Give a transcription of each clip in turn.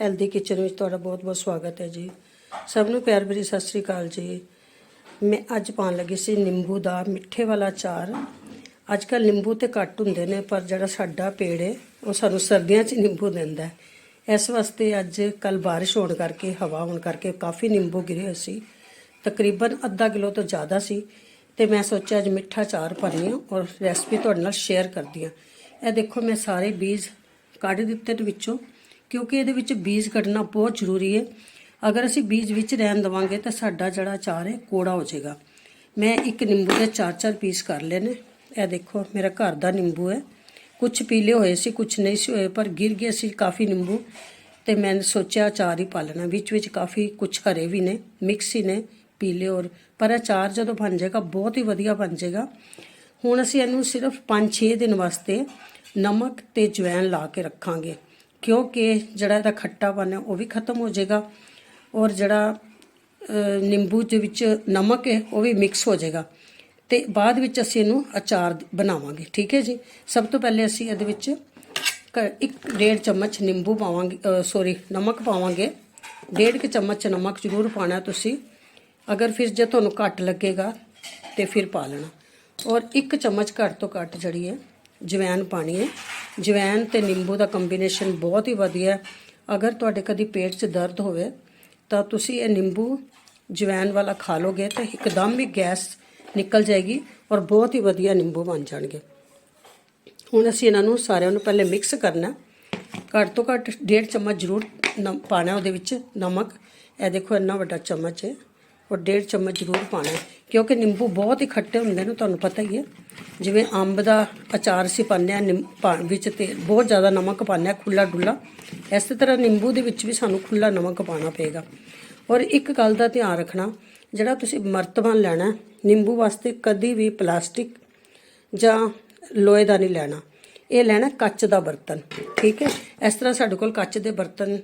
Healthy kitchen ਵਿੱਚ ਤੁਹਾਡਾ ਬਹੁਤ-ਬਹੁਤ ਸਵਾਗਤ ਹੈ ਜੀ। ਸਭ ਨੂੰ ਪਿਆਰ ਭਰੀ ਸਤਿ ਸ੍ਰੀ ਅਕਾਲ ਜੀ। ਮੈਂ ਅੱਜ ਪਾਉਣ ਲੱਗੀ ਸੀ ਨਿੰਬੂ ਦਾ ਮਿੱਠੇ ਵਾਲਾ ਚਾਰ ਅੱਜ ਕੱਲ ਨਿੰਬੂ ਤੇ ਘੱਟ ਹੁੰਦੇ ਨੇ, ਪਰ ਜਿਹੜਾ ਸਾਡਾ ਪੇੜ ਹੈ, ਉਹ ਸਾਨੂੰ ਸਰਦੀਆਂ 'ਚ ਨਿੰਬੂ ਦਿੰਦਾ ਹੈ। ਇਸ ਵਾਸਤੇ ਅੱਜ ਕੱਲ ਬਾਰਿਸ਼ ਹੋਣ ਕਰਕੇ, ਹਵਾ ਹੋਣ ਕਰਕੇ ਕਾਫੀ ਨਿੰਬੂ ਗਿਰੇ ਹੋਏ ਸੀ। ਤਕਰੀਬਨ ਅੱਧਾ ਕਿਲੋ ਤੋਂ ਜ਼ਿਆਦਾ ਸੀ ਤੇ ਮੈਂ ਸੋਚਿਆ ਅੱਜ ਮਿੱਠਾ ਚਾਰ ਪਾਣੀ ਆ ਔਰ ਰੈਸਪੀ ਤੁਹਾਡੇ ਨਾਲ ਸ਼ੇਅਰ ਕਰਦੀ ਆ ਇਹ ਦੇਖੋ, ਮੈਂ ਸਾਰੇ ਬੀਜ ਕੱਢ ਦਿੱਤੇ ਨੇ ਵਿੱਚੋਂ। ਕਿਉਂਕਿ ਇਹਦੇ ਵਿੱਚ ਬੀਜ ਕੱਢਣਾ ਬਹੁਤ ਜ਼ਰੂਰੀ ਹੈ। ਅਗਰ ਅਸੀਂ ਬੀਜ ਵਿੱਚ ਰਹਿਣ ਦਵਾਂਗੇ ਤਾਂ ਸਾਡਾ ਜਿਹੜਾ ਅਚਾਰ ਹੈ, ਕੋੜਾ ਹੋ ਜਾਏਗਾ। ਮੈਂ ਇੱਕ ਨਿੰਬੂ ਦੇ ਚਾਰ ਚਾਰ ਪੀਸ ਕਰ ਲਏ ਨੇ। ਇਹ ਦੇਖੋ, ਮੇਰਾ ਘਰ ਦਾ ਨਿੰਬੂ ਹੈ। ਕੁਝ ਪੀਲੇ ਹੋਏ ਸੀ ਕੁਝ ਨਹੀਂ ਸੀ ਹੋਏ, ਪਰ ਗਿਰ ਗਏ ਸੀ ਕਾਫੀ ਨਿੰਬੂ ਤੇ ਮੈਂ ਸੋਚਿਆ ਅਚਾਰ ਹੀ ਪਾ ਲੈਣਾ। ਵਿੱਚ ਵਿੱਚ ਕਾਫੀ ਕੁਝ ਹਰੇ ਵੀ ਨੇ, ਮਿਕਸ ਹੀ ਨੇ, ਪੀਲੇ ਔਰ, ਪਰ ਅਚਾਰ ਜਦੋਂ ਬਣ ਜਾਏਗਾ, ਬਹੁਤ ਹੀ ਵਧੀਆ ਬਣ ਜਾਏਗਾ। ਹੁਣ ਅਸੀਂ ਇਹਨੂੰ ਸਿਰਫ 5-6 ਦਿਨ ਵਾਸਤੇ ਨਮਕ ਤੇ ਜਵੈਣ ਲਾ ਕੇ ਰੱਖਾਂਗੇ। ਕਿਉਂਕਿ ਜਿਹੜਾ ਇਹਦਾ ਖੱਟਾਪਨ ਹੈ, ਉਹ ਵੀ ਖਤਮ ਹੋ ਜਾਏਗਾ ਔਰ ਜਿਹੜਾ ਨਿੰਬੂ ਦੇ ਵਿੱਚ ਨਮਕ ਹੈ, ਉਹ ਵੀ ਮਿਕਸ ਹੋ ਜਾਏਗਾ। ਤੇ ਬਾਅਦ ਵਿੱਚ ਅਸੀਂ ਇਹਨੂੰ ਅਚਾਰ ਬਣਾਵਾਂਗੇ, ਠੀਕ ਹੈ ਜੀ? ਸਭ ਤੋਂ ਪਹਿਲੇ ਅਸੀਂ ਇਹਦੇ ਵਿੱਚ ਕ- ਇੱਕ ਡੇਢ ਚਮਚ ਨਿੰਬੂ ਪਾਵਾਂਗੇ ਸੌਰੀ ਨਮਕ ਪਾਵਾਂਗੇ। ਡੇਢ ਕੁ ਚਮਚ ਨਮਕ ਜ਼ਰੂਰ ਪਾਣਾ ਤੁਸੀਂ। ਅਗਰ ਫਿਰ ਜੇ ਤੁਹਾਨੂੰ ਘੱਟ ਲੱਗੇਗਾ, ਤੇ ਫਿਰ ਪਾ ਲੈਣਾ। ਔਰ ਇੱਕ ਚਮਚ ਘੱਟ ਤੋਂ ਘੱਟ ਜਿਹੜੀ ਹੈ ਜਵੈਨ ਪਾਣੀ ਹੈ। ਜਵੈਨ ਤੇ ਨਿੰਬੂ ਦਾ ਕੰਬੀਨੇਸ਼ਨ ਬਹੁਤ ਹੀ ਵਧੀਆ। ਅਗਰ ਤੁਹਾਡੇ ਕਦੀ ਪੇਟ 'ਚ ਦਰਦ ਹੋਵੇ, ਤਾਂ ਤੁਸੀਂ ਇਹ ਨਿੰਬੂ ਜਵੈਨ ਵਾਲਾ ਖਾ ਲੋਗੇ ਤਾਂ ਇੱਕਦਮ ਹੀ ਗੈਸ ਨਿਕਲ ਜਾਏਗੀ ਔਰ ਬਹੁਤ ਹੀ ਵਧੀਆ ਨਿੰਬੂ ਬਣ ਜਾਣਗੇ। ਹੁਣ ਅਸੀਂ ਇਹਨਾਂ ਨੂੰ ਸਾਰਿਆਂ ਨੂੰ ਪਹਿਲੇ ਮਿਕਸ ਕਰਨਾ ਘੱਟ ਤੋਂ ਘੱਟ ਡੇਢ ਚਮਚ ਜ਼ਰੂਰ ਨਮ- ਪਾਣਾ ਉਹਦੇ ਵਿੱਚ ਨਮਕ। ਇਹ ਦੇਖੋ ਇੰਨਾ ਵੱਡਾ ਚਮਚ ਹੈ। ਔਰ ਡੇਢ ਚਮਚ ਜ਼ਰੂਰ ਪਾਣਾ ਕਿਉਂਕਿ ਨਿੰਬੂ ਬਹੁਤ ਹੀ ਖੱਟੇ ਹੁੰਦੇ ਨੇ, ਤੁਹਾਨੂੰ ਪਤਾ ਹੀ ਹੈ। ਜਿਵੇਂ ਅੰਬ ਦਾ ਅਚਾਰ ਅਸੀਂ ਪਾਉਂਦੇ ਹਾਂ ਵਿੱਚ ਤੇ ਬਹੁਤ ਜ਼ਿਆਦਾ ਨਮਕ ਪਾਉਂਦੇ ਹਾਂ ਖੁੱਲਾ ਡੁੱਲਾ ਇਸੇ ਤਰ੍ਹਾਂ ਨਿੰਬੂ ਦੇ ਵਿੱਚ ਵੀ ਸਾਨੂੰ ਖੁੱਲਾ ਨਮਕ ਪਾਣਾ ਪਏਗਾ। ਔਰ ਇੱਕ ਗੱਲ ਦਾ ਧਿਆਨ ਰੱਖਣਾ, ਜਿਹੜਾ ਤੁਸੀਂ ਮਰਤਬਾਨ ਲੈਣਾ ਨਿੰਬੂ ਵਾਸਤੇ ਕਦੀ ਵੀ ਪਲਾਸਟਿਕ ਜਾਂ ਲੋਹੇ ਦਾ ਨਹੀਂ ਲੈਣਾ। ਇਹ ਲੈਣਾ ਕੱਚ ਦਾ ਬਰਤਨ, ਠੀਕ ਹੈ? ਇਸ ਤਰ੍ਹਾਂ ਸਾਡੇ ਕੋਲ ਕੱਚ ਦੇ ਬਰਤਨ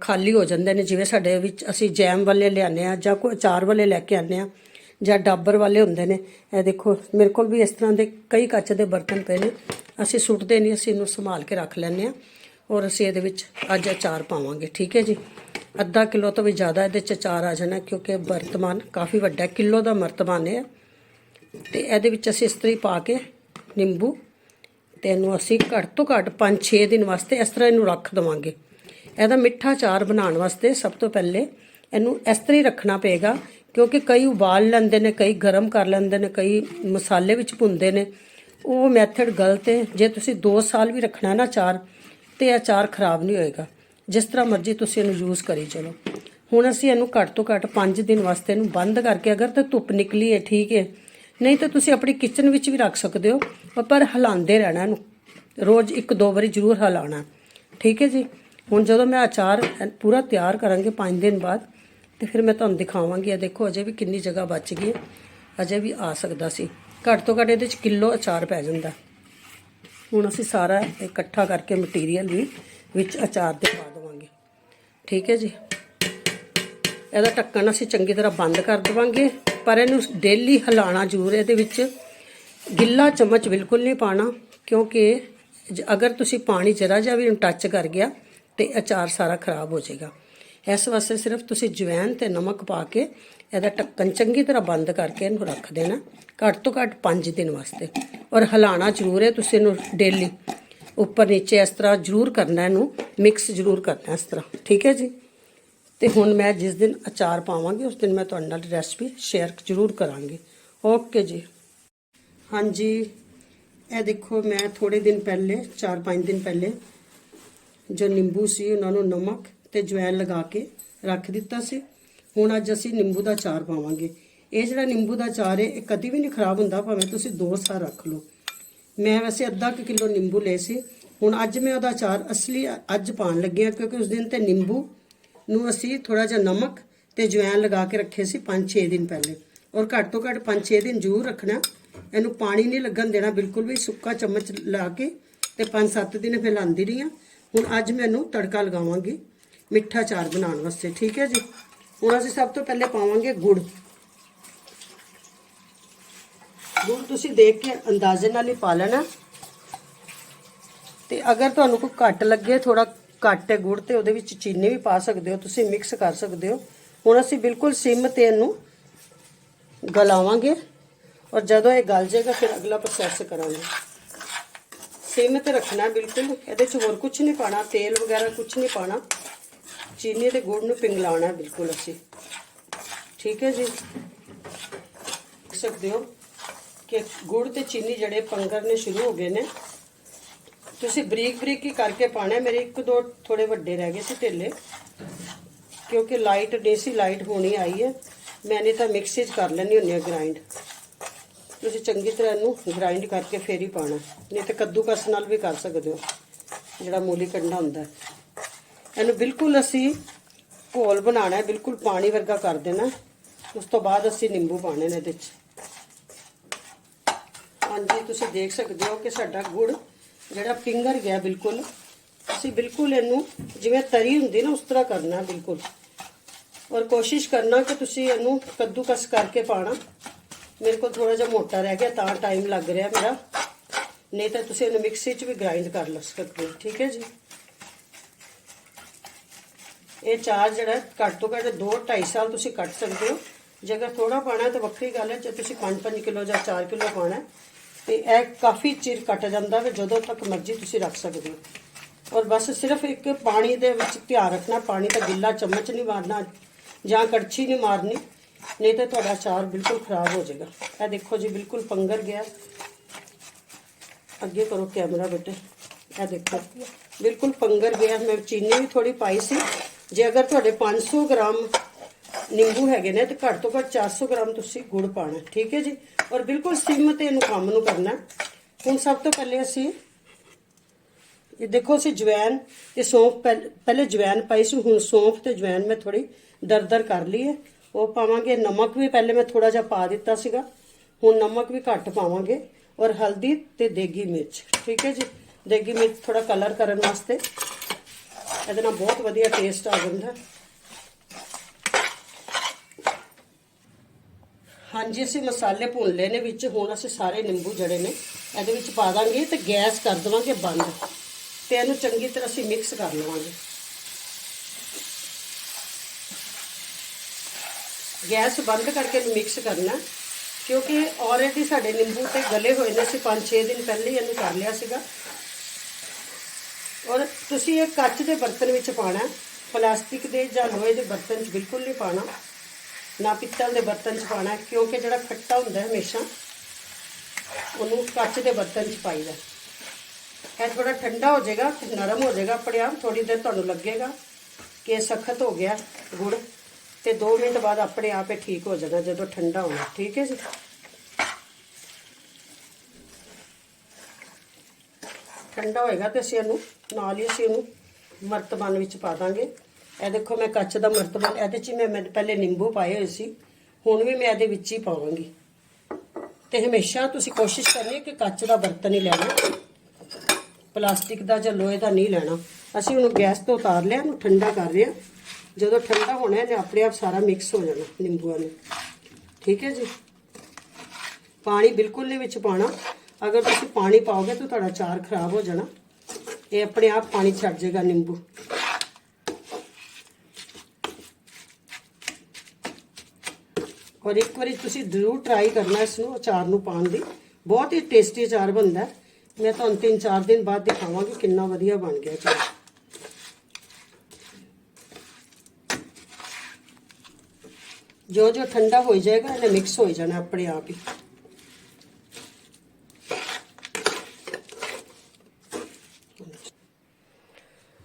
ਖਾਲੀ ਹੋ ਜਾਂਦੇ ਨੇ, ਜਿਵੇਂ ਸਾਡੇ ਵਿੱਚ ਅਸੀਂ ਜੈਮ ਵਾਲੇ ਲਿਆਨੇ ਆ ਜਾਂ ਕੋਈ ਅਚਾਰ ਵਾਲੇ ਲੈ ਕੇ ਆਨੇ ਆ ਜਾਂ ਡਾਬਰ ਵਾਲੇ ਹੁੰਦੇ ਨੇ। ਇਹ ਦੇਖੋ, ਮੇਰੇ ਕੋਲ ਵੀ ਇਸ ਤਰ੍ਹਾਂ ਦੇ ਕਈ ਕੱਚ ਦੇ ਬਰਤਨ ਪਏ ਨੇ। ਅਸੀਂ ਸੁੱਟਦੇ ਨਹੀਂ, ਅਸੀਂ ਇਹਨੂੰ ਸੰਭਾਲ ਕੇ ਰੱਖ ਲੈਂਦੇ ਆ ਔਰ ਅਸੀਂ ਇਹਦੇ ਵਿੱਚ ਅੱਜ ਅਚਾਰ ਪਾਵਾਂਗੇ, ਠੀਕ ਹੈ ਜੀ? ਅੱਧਾ ਕਿਲੋ ਤੋਂ ਵੀ ਜ਼ਿਆਦਾ ਇਹਦੇ ਚ ਅਚਾਰ ਆ ਜਾਣਾ ਕਿਉਂਕਿ ਵਰਤਮਾਨ ਕਾਫੀ ਵੱਡਾ ਕਿਲੋ ਦਾ ਮਰਤਬਾਨ ਹੈ। ਤੇ ਇਹਦੇ ਵਿੱਚ ਅਸੀਂ ਇਸ ਤਰ੍ਹਾਂ ਹੀ ਪਾ ਕੇ ਨਿੰਬੂ ਤੇ ਇਹਨੂੰ ਅਸੀਂ ਘੱਟ ਤੋਂ ਘੱਟ 5-6 ਦਿਨ ਵਾਸਤੇ ਇਸ ਤਰ੍ਹਾਂ ਇਹਨੂੰ ਰੱਖ ਦਵਾਂਗੇ। ਇਹਦਾ ਮਿੱਠਾ ਚਾਰ ਬਣਾਉਣ ਵਾਸਤੇ ਸਭ ਤੋਂ ਪਹਿਲੇ ਇਹਨੂੰ ਇਸ ਤਰ੍ਹਾਂ ਹੀ ਰੱਖਣਾ ਪਏਗਾ, ਕਿਉਂਕਿ ਕਈ ਉਬਾਲ ਲੈਂਦੇ ਨੇ, ਕਈ ਗਰਮ ਕਰ ਲੈਂਦੇ ਨੇ, ਕਈ ਮਸਾਲੇ ਵਿੱਚ ਭੁੰਦੇ ਨੇ। ਉਹ ਮੈਥਡ ਗਲਤ ਹੈ। ਜੇ ਤੁਸੀਂ 2 ਸਾਲ ਵੀ ਰੱਖਣਾ ਨਾ ਚਾਰ, ਤੇ ਇਹ ਚਾਰ ਖਰਾਬ ਨਹੀਂ ਹੋਏਗਾ। ਜਿਸ ਤਰ੍ਹਾਂ ਮਰਜ਼ੀ ਤੁਸੀਂ ਇਹਨੂੰ ਯੂਜ਼ ਕਰੀ ਚਲੋ। ਹੁਣ ਅਸੀਂ ਇਹਨੂੰ ਘੱਟ ਤੋਂ ਘੱਟ 5 ਦਿਨ ਵਾਸਤੇ ਇਹਨੂੰ ਬੰਦ ਕਰਕੇ, ਅਗਰ ਤਾਂ ਧੁੱਪ ਨਿਕਲੀ ਹੈ, ਠੀਕ ਹੈ। ਨਹੀਂ ਤਾਂ ਤੁਸੀਂ ਆਪਣੀ ਕਿਚਨ ਵਿੱਚ ਵੀ ਰੱਖ ਸਕਦੇ ਹੋ, ਪਰ ਹਿਲਾਉਂਦੇ ਰਹਿਣਾ ਇਹਨੂੰ। ਰੋਜ਼ ਇੱਕ ਦੋ ਵਾਰੀ ਜ਼ਰੂਰ ਹਿਲਾਉਣਾ। ਠੀਕ ਹੈ ਜੀ? ਹੁਣ ਜਦੋਂ ਮੈਂ ਅਚਾਰ ਪੂਰਾ ਤਿਆਰ ਕਰਾਂਗੇ 5 ਦਿਨ ਬਾਅਦ, ਤੇ ਫਿਰ ਮੈਂ ਤੁਹਾਨੂੰ ਦਿਖਾਵਾਂਗੀ। ਇਹ ਦੇਖੋ, ਅਜੇ ਵੀ ਕਿੰਨੀ ਜਗ੍ਹਾ ਬਚ ਗਈ ਹੈ। ਅਜੇ ਵੀ ਆ ਸਕਦਾ ਸੀ। ਘੱਟ ਤੋਂ ਘੱਟ ਇਹਦੇ ਚ ਕਿਲੋ ਅਚਾਰ ਪੈ ਜਾਂਦਾ। ਹੁਣ ਅਸੀਂ ਸਾਰਾ ਇਕੱਠਾ ਕਰਕੇ ਮਟੀਰੀਅਲ ਵੀ ਵਿੱਚ ਅਚਾਰ ਦੇ ਪਾ ਦੇਵਾਂਗੇ। ਠੀਕ ਹੈ ਜੀ? ਇਹਦਾ ਢੱਕਣ ਅਸੀਂ ਚੰਗੀ ਤਰ੍ਹਾਂ ਬੰਦ ਕਰ ਦੇਵਾਂਗੇ। ਪਰ ਇਹਨੂੰ ਡੇਲੀ ਹਿਲਾਉਣਾ ਜ਼ਰੂਰ ਇਹਦੇ ਵਿੱਚ ਗਿੱਲਾ ਚਮਚ ਬਿਲਕੁਲ ਨਹੀਂ ਪਾਣਾ ਕਿਉਂਕਿ ਅਗਰ ਤੁਸੀਂ ਪਾਣੀ ਜਰਾ ਜਿਹਾ ਵੀ ਟੱਚ ਕਰ ਗਿਆ ਤੇ ਅਚਾਰ ਸਾਰਾ ਖਰਾਬ ਹੋ ਜਾਏਗਾ। ਇਸ ਵਾਸਤੇ ਸਿਰਫ ਤੁਸੀਂ ਜਵੈਨ ਤੇ ਨਮਕ ਪਾ ਕੇ ਇਹਦਾ ਢੱਕਣ ਚੰਗੀ ਤਰ੍ਹਾਂ ਬੰਦ ਕਰਕੇ ਇਹਨੂੰ ਰੱਖ ਦੇਣਾ, ਘੱਟ ਤੋਂ ਘੱਟ 5 ਦਿਨ ਵਾਸਤੇ। ਔਰ ਹਿਲਾਉਣਾ ਜ਼ਰੂਰ ਹੈ, ਤੁਸੀਂ ਇਹਨੂੰ ਡੇਲੀ ਉੱਪਰ ਨੀਚੇ ਇਸ ਤਰ੍ਹਾਂ ਜ਼ਰੂਰ ਕਰਨਾ, ਇਹਨੂੰ ਮਿਕਸ ਜ਼ਰੂਰ ਕਰਨਾ ਇਸ ਤਰ੍ਹਾਂ। ਠੀਕ ਹੈ ਜੀ? ਤੇ ਹੁਣ ਮੈਂ ਜਿਸ ਦਿਨ ਅਚਾਰ ਪਾਵਾਂਗੀ, ਉਸ ਦਿਨ ਮੈਂ ਤੁਹਾਡੇ ਨਾਲ ਰੈਸਪੀ ਸ਼ੇਅਰ ਜ਼ਰੂਰ ਕਰਾਂਗੀ। ਓਕੇ ਜੀ। ਹਾਂਜੀ, ਇਹ ਦੇਖੋ, ਮੈਂ ਥੋੜੇ ਦਿਨ ਪਹਿਲੇ 4-5 ਦਿਨ ਪਹਿਲੇ ਜੋ ਨਿੰਬੂ ਸੀ ਉਹਨਾਂ ਨੂੰ ਨਮਕ ਤੇ ਜਵੈਣ ਲਗਾ ਕੇ ਰੱਖ ਦਿੱਤਾ ਸੀ। ਹੁਣ ਅੱਜ ਅਸੀਂ ਨਿੰਬੂ ਦਾ ਚਾਰ ਪਾਵਾਂਗੇ। ਇਹ ਜਿਹੜਾ ਨਿੰਬੂ ਦਾ ਚਾਰ ਹੈ, ਇਹ ਕਦੀ ਵੀ ਨਹੀਂ ਖਰਾਬ ਹੁੰਦਾ, ਭਾਵੇਂ ਤੁਸੀਂ ਦੋ ਸਾਲ ਰੱਖ ਲਓ। ਮੈਂ ਵੈਸੇ ਅੱਧਾ ਕੁ ਕਿਲੋ ਨਿੰਬੂ ਲਏ ਸੀ। ਹੁਣ ਅੱਜ ਮੈਂ ਉਹਦਾ ਚਾਰ ਅਸਲੀ ਅੱਜ ਪਾਣ ਲੱਗਿਆ ਕਿਉਂਕਿ ਉਸ ਦਿਨ ਤੇ ਨਿੰਬੂ ਨੂੰ ਅਸੀਂ ਥੋੜਾ ਜਿਹਾ ਨਮਕ ਤੇ ਜਵੈਣ ਲਗਾ ਕੇ ਰੱਖੇ ਸੀ 5-6 ਦਿਨ ਪਹਿਲੇ। ਔਰ ਘੱਟ ਤੋਂ ਘੱਟ 5-6 ਦਿਨ ਜ਼ਰੂਰ ਰੱਖਣਾ। ਇਹਨੂੰ ਪਾਣੀ ਨਹੀਂ ਲੱਗਣ ਦੇਣਾ, ਬਿਲਕੁਲ ਵੀ ਸੁੱਕਾ ਚਮਚ ਲਾ ਕੇ ਤੇ 5-7 ਦਿਨ ਫਿਰ ਲਾਉਂਦੀ ਰਹੀ ਹਾਂ ਹੁਣ ਅੱਜ ਮੈਨੂੰ ਤੜਕਾ ਲਗਾਵਾਂਗੀ ਮਿੱਠਾ ਚਾਰ ਬਣਾਉਣ ਵਾਸਤੇ, ਠੀਕ ਹੈ ਜੀ? ਹੁਣ ਅਸੀਂ ਸਭ ਤੋਂ ਪਹਿਲੇ ਪਾਵਾਂਗੇ ਗੁੜ। ਗੁੜ ਤੁਸੀਂ ਦੇਖ ਕੇ ਅੰਦਾਜ਼ੇ ਨਾਲ ਹੀ ਪਾ ਲੈਣਾ। ਤੇ ਅਗਰ ਤੁਹਾਨੂੰ ਕੋਈ ਘੱਟ ਲੱਗੇ ਥੋੜਾ ਘੱਟ ਹੈ ਗੁੜ, ਤੇ ਉਹਦੇ ਵਿੱਚ ਚੀਨੀ ਵੀ ਪਾ ਸਕਦੇ ਹੋ, ਤੁਸੀਂ ਮਿਕਸ ਕਰ ਸਕਦੇ ਹੋ। ਹੁਣ ਅਸੀਂ ਬਿਲਕੁਲ ਸਿਮ ਤੇ ਇਹਨੂੰ ਗਲਾਵਾਂਗੇ। ਔਰ ਜਦੋਂ ਇਹ ਗਲ ਜਾਏਗਾ, ਫਿਰ ਅਗਲਾ ਪ੍ਰੋਸੈਸ ਕਰਾਂਗੇ। ਸਿਮ ਤੇ ਰੱਖਣਾ ਬਿਲਕੁਲ। ਇਹਦੇ ਚ ਹੋਰ ਕੁਝ ਨਹੀਂ ਪਾਣਾ, ਤੇਲ ਵਗੈਰਾ ਕੁਝ ਨਹੀਂ ਪਾਣਾ। ਚੀਨੀ ਤੇ ਗੁੜ ਨੂੰ ਪਿੰਗਲਾਉਣਾ ਬਿਲਕੁਲ ਅਸੀਂ। ਠੀਕ ਹੈ ਜੀ। ਦੇਖ ਸਕਦੇ ਹੋ ਕਿ ਗੁੜ ਤੇ ਚੀਨੀ ਜਿਹੜੇ ਪੰਗਰਨੇ ਸ਼ੁਰੂ ਹੋ ਗਏ ਨੇ। ਤੁਸੀਂ ਬਰੀਕ ਬਰੀਕ ਹੀ ਕਰਕੇ ਪਾਣਾ। ਮੇਰੇ ਇੱਕ ਦੋ ਥੋੜੇ ਵੱਡੇ ਰਹਿ ਗਏ ਸੀ ਢਿੱਲੇ। ਕਿਉਂਕਿ ਲਾਈਟ ਨਹੀਂ ਸੀ ਲਾਈਟ ਹੋਣੀ ਆਈ ਹੈ। ਮੈਨੇ ਤਾਂ ਮਿਕਸੀ 'ਚ ਕਰ ਲੈਣੀ ਹੁੰਦੀ ਹੈ ਗ੍ਰਾਈਂਡ ਤੁਸੀਂ ਚੰਗੀ ਤਰ੍ਹਾਂ ਇਹਨੂੰ ਗ੍ਰਾਈਂਡ ਕਰਕੇ ਫੇਰ ਹੀ ਪਾਣਾ ਨਹੀਂ ਤਾਂ ਕੱਦੂਕਸ ਨਾਲ ਵੀ ਕਰ ਸਕਦੇ ਹੋ, ਜਿਹੜਾ ਮੂਲੀ ਕੰਡਾ ਹੁੰਦਾ ਇਹਨੂੰ ਬਿਲਕੁਲ ਅਸੀਂ ਘੋਲ ਬਣਾਉਣਾ ਹੈ, ਬਿਲਕੁਲ ਪਾਣੀ ਵਰਗਾ ਕਰ ਦੇਣਾ ਉਸ ਤੋਂ ਬਾਅਦ ਅਸੀਂ ਨਿੰਬੂ ਪਾਣੇ ਨੇ ਇਹਦੇ 'ਚ। ਹਾਂਜੀ, ਤੁਸੀਂ ਦੇਖ ਸਕਦੇ ਹੋ ਕਿ ਸਾਡਾ ਗੁੜ ਜਿਹੜਾ ਪਿੰਗਰ ਗਿਆ ਬਿਲਕੁਲ। ਅਸੀਂ ਬਿਲਕੁਲ ਇਹਨੂੰ ਜਿਵੇਂ ਤਰੀ ਹੁੰਦੀ ਨਾ, ਉਸ ਤਰ੍ਹਾਂ ਕਰਨਾ ਬਿਲਕੁਲ। ਔਰ ਕੋਸ਼ਿਸ਼ ਕਰਨਾ ਕਿ ਤੁਸੀਂ ਇਹਨੂੰ ਕੱਦੂਕਸ ਕਰਕੇ ਪਾਣਾ ਮੇਰੇ ਕੋਲ ਥੋੜਾ ਜਿਹਾ ਮੋਟਾ ਰਹਿ ਗਿਆ ਤਾਂ ਟਾਈਮ ਲੱਗ ਰਿਹਾ ਮੇਰਾ। ਨਹੀਂ ਤਾਂ ਤੁਸੀਂ ਇਹਨੂੰ ਮਿਕਸੀ 'ਚ ਵੀ ਗ੍ਰਾਈਂਡ ਕਰ ਲ ਸਕਦੇ ਹੋ ਠੀਕ ਹੈ ਜੀ? ਇਹ ਚਾਰ ਜਿਹੜਾ ਘੱਟ ਤੋਂ ਘੱਟ 2 2.5 ਸਾਲ ਤੁਸੀਂ ਕੱਟ ਸਕਦੇ ਹੋ। ਜੇ ਅਗਰ ਥੋੜਾ ਪਾਣਾ ਤਾਂ ਵੱਖਰੀ ਗੱਲ ਹੈ ਜੇ ਤੁਸੀਂ 5-5 ਕਿਲੋ ਜਾਂ 4 ਕਿਲੋ ਪਾਣਾ ਹੈ, ਤੇ ਇਹ ਕਾਫੀ ਚਿਰ ਕੱਟ ਜਾਂਦਾ ਹੈ ਜਦੋਂ ਤੱਕ ਮਰਜ਼ੀ ਤੁਸੀਂ ਰੱਖ ਸਕਦੇ ਹੋ। ਔਰ ਬਸ ਸਿਰਫ ਇੱਕ ਪਾਣੀ ਦੇ ਵਿੱਚ ਧਿਆਨ ਰੱਖਣਾ ਪਾਣੀ ਤਾਂ ਗਿੱਲਾ ਚਮਚ ਨਹੀਂ ਮਾਰਨਾ ਜਾਂ ਕੜਛੀ ਨਹੀਂ ਮਾਰਨੀ। ਨਹੀਂ ਤਾਂ ਤੁਹਾਡਾ ਅਚਾਰ ਬਿਲਕੁਲ ਖਰਾਬ ਹੋ ਜਾਏਗਾ। ਇਹ ਦੇਖੋ ਜੀ, ਬਿਲਕੁਲ ਪੰਗਰ ਗਿਆ। ਅੱਗੇ ਕਰੋ ਕੈਮਰਾ ਬੇਟੇ। ਇਹ ਦੇਖੋ। ਬਿਲਕੁਲ ਪੰਗਰ ਗਿਆ। ਮੈਂ ਚੀਨੀ ਵੀ ਥੋੜੀ ਪਾਈ ਸੀ। ਜੇ ਅਗਰ ਤੁਹਾਡੇ 500 ਗ੍ਰਾਮ ਨਿੰਬੂ ਹੈਗੇ ਨੇ, ਤੇ ਘੱਟ ਤੋਂ ਘੱਟ 400 ਗ੍ਰਾਮ ਤੁਸੀਂ ਗੁੜ ਪਾਣਾ ਠੀਕ ਹੈ ਜੀ? ਔਰ ਬਿਲਕੁਲ ਸਿਮ ਤੇ ਇਹਨੂੰ ਕੰਮ ਨੂੰ ਕਰਨਾ ਹੁਣ ਸਭ ਤੋਂ ਪਹਿਲੇ ਅਸੀਂ ਇਹ ਦੇਖੋ, ਅਸੀਂ ਜਵੈਨ ਤੇ ਸੌਂਫ ਪਹਿ- ਪਹਿਲੇ ਜਵੈਨ ਪਾਈ ਸੀ। ਹੁਣ ਸੌਂਫ ਤੇ ਜਵੈਨ ਮੈਂ ਥੋੜੀ ਦਰਦਰ ਕਰ ਲਈ ਹੈ। ਉਹ ਪਾਵਾਂਗੇ। ਨਮਕ ਵੀ ਪਹਿਲੇ ਮੈਂ ਥੋੜਾ ਜਿਹਾ ਪਾ ਦਿੱਤਾ ਸੀਗਾ। ਹੁਣ ਨਮਕ ਵੀ ਘੱਟ ਪਾਵਾਂਗੇ ਔਰ ਹਲਦੀ ਤੇ ਦੇਗੀ ਮਿਰਚ, ਠੀਕ ਹੈ ਜੀ? ਦੇਗੀ ਮਿਰਚ ਥੋੜਾ ਕਲਰ ਕਰਨ ਵਾਸਤੇ। ਇਹਦੇ ਨਾਲ ਬਹੁਤ ਵਧੀਆ ਟੇਸਟ ਆ ਜਾਂਦਾ। ਹਾਂਜੀ, ਅਸੀਂ ਮਸਾਲੇ ਭੁੰਨ ਲਏ ਨੇ ਵਿੱਚ। ਹੁਣ ਅਸੀਂ ਸਾਰੇ ਨਿੰਬੂ ਜਿਹੜੇ ਨੇ। ਇਹਦੇ ਵਿੱਚ ਪਾ ਦਾਂਗੇ ਤੇ ਗੈਸ ਕਰ ਦੇਵਾਂਗੇ ਬੰਦ। ਤੇ ਇਹਨੂੰ ਚੰਗੀ ਤਰ੍ਹਾਂ ਅਸੀਂ ਮਿਕਸ ਕਰ ਲਵਾਂਗੇ। ਗੈਸ ਬੰਦ ਕਰਕੇ ਇਹਨੂੰ ਮਿਕਸ ਕਰਨਾ। ਕਿਉਂਕਿ ਆਲਰੇਡੀ ਸਾਡੇ ਨਿੰਬੂ ਤੇ ਗਲੇ ਹੋਏ ਨੇ ਅਸੀਂ 5-6 ਦਿਨ ਪਹਿਲੇ ਹੀ ਇਹਨੂੰ ਕਰ ਲਿਆ ਸੀਗਾ। ਔਰ ਤੁਸੀਂ ਇਹ ਕੱਚ ਦੇ ਬਰਤਨ ਵਿੱਚ ਪਾਣਾ ਪਲਾਸਟਿਕ ਦੇ ਜਾਂ ਲੋਹੇ ਦੇ ਬਰਤਨ 'ਚ ਬਿਲਕੁਲ ਨਹੀਂ ਪਾਣਾ ਨਾ ਪਿੱਤਲ ਦੇ ਬਰਤਨ 'ਚ ਪਾਣਾ ਕਿਉਂਕਿ ਜਿਹੜਾ ਖੱਟਾ ਹੁੰਦਾ ਹੈ ਹਮੇਸ਼ਾ, ਉਹਨੂੰ ਕੱਚ ਦੇ ਬਰਤਨ 'ਚ ਪਾਈਦਾ ਇਹ ਥੋੜਾ ਠੰਡਾ ਹੋ ਜਾਏਗਾ ਨਰਮ ਹੋ ਜਾਏਗਾ, ਆਪਣੇ ਆਪ ਥੋੜੀ ਦੇਰ ਤੁਹਾਨੂੰ ਲੱਗੇਗਾ ਕਿ ਇਹ ਸਖਤ ਹੋ ਗਿਆ ਗੁੜ। ਤੇ 2 ਮਿੰਟ ਬਾਅਦ ਆਪਣੇ ਆਪ ਹੀ ਠੀਕ ਹੋ ਜਾਣਾ ਜਦੋਂ ਠੰਡਾ ਹੋਣਾ, ਠੀਕ ਹੈ ਜੀ? ਠੰਡਾ ਹੋਏਗਾ ਤੇ ਅਸੀਂ ਇਹਨੂੰ ਨਾਲ ਹੀ ਅਸੀਂ ਇਹਨੂੰ ਮਰਤਬਾਨ ਵਿੱਚ ਪਾ ਦਾਂਗੇ। ਇਹ ਦੇਖੋ ਮੈਂ ਕੱਚ ਦਾ ਮਰਤਬਾਨ, ਇਹਦੇ 'ਚ ਹੀ ਮੈਂ ਮੈਂ ਪਹਿਲੇ ਨਿੰਬੂ ਪਾਏ ਹੋਏ ਸੀ, ਹੁਣ ਵੀ ਮੈਂ ਇਹਦੇ ਵਿੱਚ ਹੀ ਪਾਵਾਂਗੀ। ਤੇ ਹਮੇਸ਼ਾ ਤੁਸੀਂ ਕੋਸ਼ਿਸ਼ ਕਰਨੀ ਕਿ ਕੱਚ ਦਾ ਬਰਤਨ ਹੀ ਲੈਣਾ, ਪਲਾਸਟਿਕ ਦਾ ਜਾਂ ਲੋਹੇ ਦਾ ਨਹੀਂ ਲੈਣਾ। ਅਸੀਂ ਉਹਨੂੰ ਗੈਸ ਤੋਂ ਉਤਾਰ ਲਿਆ ਉਹਨੂੰ ਠੰਡਾ ਕਰ ਲਿਆ ਜਦੋਂ ਠੰਡਾ ਹੋਣਾ ਇਹਨੇ ਆਪਣੇ ਆਪ ਸਾਰਾ ਮਿਕਸ ਹੋ ਜਾਣਾ ਨਿੰਬੂਆਂ ਨੂੰ। ਠੀਕ ਹੈ ਜੀ? ਪਾਣੀ ਬਿਲਕੁਲ ਨਹੀਂ ਵਿੱਚ ਪਾਣਾ ਅਗਰ ਤੁਸੀਂ ਪਾਣੀ ਪਾਓਗੇ ਤਾਂ ਤੁਹਾਡਾ ਚਾਰ ਖਰਾਬ ਹੋ ਜਾਣਾ। ਇਹ ਆਪਣੇ ਆਪ ਪਾਣੀ ਛੱਡ ਜਾਏਗਾ ਨਿੰਬੂ। ਔਰ ਇੱਕ ਵਾਰੀ ਤੁਸੀਂ ਜ਼ਰੂਰ ਟਰਾਈ ਕਰਨਾ ਇਸ ਨੂੰ ਅਚਾਰ ਨੂੰ ਪਾਉਣ ਦੀ। ਬਹੁਤ ਹੀ ਟੇਸਟੀ ਅਚਾਰ ਬਣਦਾ। ਮੈਂ ਤੁਹਾਨੂੰ ਤਿੰਨ ਚਾਰ ਦਿਨ ਬਾਅਦ ਦਿਖਾਵਾਂਗੀ ਕਿੰਨਾ ਵਧੀਆ ਬਣ ਗਿਆ ਅਚਾਰ। ਜੋ ਜੋ ਠੰਡਾ ਹੋ ਜਾਏਗਾ, ਇਹਨੇ ਮਿਕਸ ਹੋ ਜਾਣਾ ਆਪਣੇ ਆਪ ਹੀ।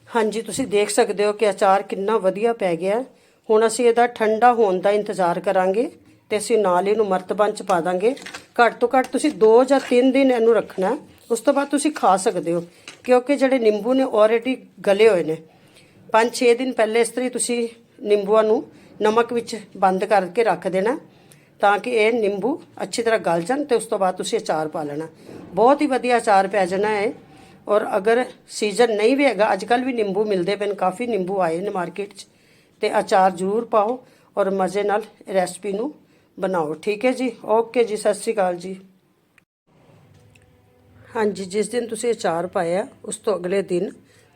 ਹਾਂਜੀ, ਤੁਸੀਂ ਦੇਖ ਸਕਦੇ ਹੋ ਕਿ ਅਚਾਰ ਕਿੰਨਾ ਵਧੀਆ ਪੈ ਗਿਆ ਹੁਣ ਅਸੀਂ ਇਹਦਾ ਠੰਡਾ ਹੋਣ ਦਾ ਇੰਤਜ਼ਾਰ ਕਰਾਂਗੇ ਤੇ ਅਸੀਂ ਨਾਲ ਹੀ ਇਹਨੂੰ ਮਰਤਬਾਨ ਚ ਪਾ ਦਾਂਗੇ। ਘੱਟ ਤੋਂ ਘੱਟ ਤੁਸੀਂ 2 ਜਾਂ 3 ਦਿਨ ਇਹਨੂੰ ਰੱਖਣਾ ਉਸ ਤੋਂ ਬਾਅਦ ਤੁਸੀਂ ਖਾ ਸਕਦੇ ਹੋ, ਕਿਉਂਕਿ ਜਿਹੜੇ ਨਿੰਬੂ ਨੇ ਆਲਰੇਡੀ ਗਲੇ ਹੋਏ ਨੇ। 5-6 ਦਿਨ ਪਹਿਲੇ ਇਸ ਤਰ੍ਹਾਂ ਹੀ ਤੁਸੀਂ ਨਿੰਬੂਆਂ ਨੂੰ ਨਮਕ ਵਿੱਚ ਬੰਦ ਕਰਕੇ ਰੱਖ ਦੇਣਾ ਤਾਂ ਕਿ ਇਹ ਨਿੰਬੂ ਅੱਛੀ ਤਰ੍ਹਾਂ ਗਲ ਜਾਣ ਤੇ ਉਸ ਤੋਂ ਬਾਅਦ ਤੁਸੀਂ ਅਚਾਰ ਪਾ ਲੈਣਾ। ਬਹੁਤ ਹੀ ਵਧੀਆ ਅਚਾਰ ਪੈ ਜਾਣਾ ਹੈ ਔਰ ਅਗਰ ਸੀਜ਼ਨ ਨਹੀਂ ਵੀ ਹੈਗਾ ਅੱਜ ਕੱਲ ਵੀ ਨਿੰਬੂ ਮਿਲਦੇ ਪਏ ਨੇ, ਕਾਫੀ ਨਿੰਬੂ ਆਏ ਨੇ ਮਾਰਕੀਟ 'ਚ ਤੇ ਅਚਾਰ ਜ਼ਰੂਰ ਪਾਓ ਔਰ ਮਜ਼ੇ ਨਾਲ ਰੈਸਪੀ ਨੂੰ ਬਣਾਓ। ਠੀਕ ਹੈ ਜੀ? ਓਕੇ ਜੀ, ਸਤਿ ਸ਼੍ਰੀ ਅਕਾਲ ਜੀ। ਹਾਂਜੀ, ਜਿਸ ਦਿਨ ਤੁਸੀਂ ਅਚਾਰ ਪਾਇਆ, ਉਸ ਤੋਂ ਅਗਲੇ ਦਿਨ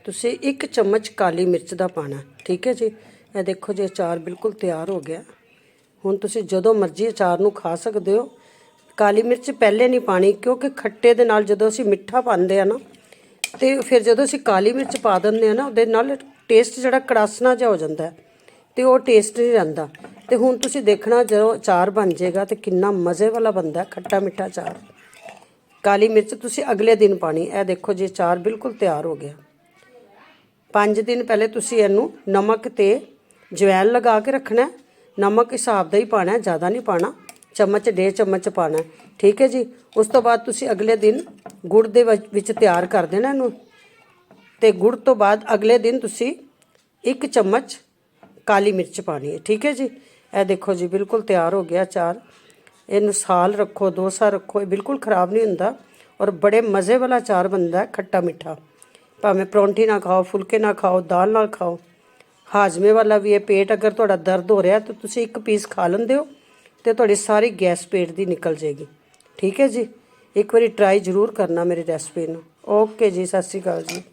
ਤੁਸੀਂ ਇੱਕ ਚਮਚ ਕਾਲੀ ਮਿਰਚ ਦਾ ਪਾਣਾ। ਠੀਕ ਹੈ ਜੀ? ਇਹ ਦੇਖੋ ਜੀ, ਅਚਾਰ ਬਿਲਕੁਲ ਤਿਆਰ ਹੋ ਗਿਆ। ਹੁਣ ਤੁਸੀਂ ਜਦੋਂ ਮਰਜ਼ੀ ਅਚਾਰ ਨੂੰ ਖਾ ਸਕਦੇ ਹੋ। ਕਾਲੀ ਮਿਰਚ ਪਹਿਲੇ ਨਹੀਂ ਪਾਣੀ, ਕਿਉਂਕਿ ਖੱਟੇ ਦੇ ਨਾਲ ਜਦੋਂ ਅਸੀਂ ਮਿੱਠਾ ਪਾਉਂਦੇ ਆ ਨਾ, ਤੇ ਫਿਰ ਜਦੋਂ ਅਸੀਂ ਕਾਲੀ ਮਿਰਚ ਪਾ ਦਿੰਦੇ ਆ ਨਾ, ਉਹਦੇ ਨਾਲ ਟੇਸਟ ਜਿਹੜਾ ਕੜਾਸਣਾ ਜਿਹਾ ਹੋ ਜਾਂਦਾ ਹੈ, ਤੇ ਉਹ ਟੇਸਟ ਨਹੀਂ ਰਹਿੰਦਾ। ਤੇ ਹੁਣ ਤੁਸੀਂ ਦੇਖਣਾ ਜਦੋਂ ਅਚਾਰ ਬਣ ਜਾਏਗਾ, ਤੇ ਕਿੰਨਾ ਮਜ਼ੇ ਵਾਲਾ ਬਣਦਾ ਖੱਟਾ ਮਿੱਠਾ ਅਚਾਰ। ਕਾਲੀ ਮਿਰਚ ਤੁਸੀਂ ਅਗਲੇ ਦਿਨ ਪਾਣੀ, ਇਹ ਦੇਖੋ ਜੀ, ਅਚਾਰ ਬਿਲਕੁਲ ਤਿਆਰ ਹੋ ਗਿਆ। 5 ਦਿਨ ਪਹਿਲੇ ਤੁਸੀਂ ਇਹਨੂੰ ਨਮਕ, ਤੇ ਜਵੈਲ ਲਗਾ ਕੇ ਰੱਖਣਾ ਨਮਕ ਹਿਸਾਬ ਦਾ ਹੀ ਪਾਣਾ ਜ਼ਿਆਦਾ ਨਹੀਂ ਪਾਣਾ। ਚਮਚ, ਡੇਢ ਚਮਚ ਪਾਣਾ ਠੀਕ ਹੈ ਜੀ? ਉਸ ਤੋਂ ਬਾਅਦ ਤੁਸੀਂ ਅਗਲੇ ਦਿਨ ਗੁੜ ਦੇ ਵਿੱਚ ਵਿੱਚ ਤਿਆਰ ਕਰ ਦੇਣਾ ਇਹਨੂੰ। ਤੇ ਗੁੜ ਤੋਂ ਬਾਅਦ ਅਗਲੇ ਦਿਨ ਤੁਸੀਂ ਇੱਕ ਚਮਚ ਕਾਲੀ ਮਿਰਚ ਪਾਣੀ ਹੈ। ਠੀਕ ਹੈ ਜੀ? ਇਹ ਦੇਖੋ ਜੀ, ਬਿਲਕੁਲ ਤਿਆਰ ਹੋ ਗਿਆ ਚਾਰ ਇਹਨੂੰ ਸਾਲ ਰੱਖੋ, ਦੋ ਸਾਲ ਰੱਖੋ, ਇਹ ਬਿਲਕੁਲ ਖਰਾਬ ਨਹੀਂ ਹੁੰਦਾ। ਔਰ ਬੜੇ ਮਜ਼ੇ ਵਾਲਾ ਚਾਰ ਬਣਦਾ ਖੱਟਾ ਮਿੱਠਾ। ਭਾਵੇਂ ਪਰੌਂਠੀ ਨਾ ਖਾਓ, ਫੁਲਕੇ ਨਾ ਖਾਓ, ਦਾਲ ਨਾਲ ਖਾਓ। ਹਾਜ਼ਮੇ ਵਾਲਾ ਵੀ ਹੈ, ਪੇਟ ਅਗਰ ਤੁਹਾਡਾ ਦਰਦ ਹੋ ਰਿਹਾ ਤਾਂ ਤੁਸੀਂ ਇੱਕ ਪੀਸ ਖਾ ਲੈਂਦੇ ਹੋ ਤੇ ਤੁਹਾਡੀ ਸਾਰੀ ਗੈਸ ਪੇਟ ਦੀ ਨਿਕਲ ਜਾਏਗੀ। ਠੀਕ ਹੈ ਜੀ? ਇੱਕ ਵਾਰੀ ਟਰਾਈ ਜ਼ਰੂਰ ਕਰਨਾ ਮੇਰੀ ਰੈਸਪੀ ਨੂੰ। ਓਕੇ ਜੀ, ਸਤਿ ਸ਼੍ਰੀ ਅਕਾਲ ਜੀ।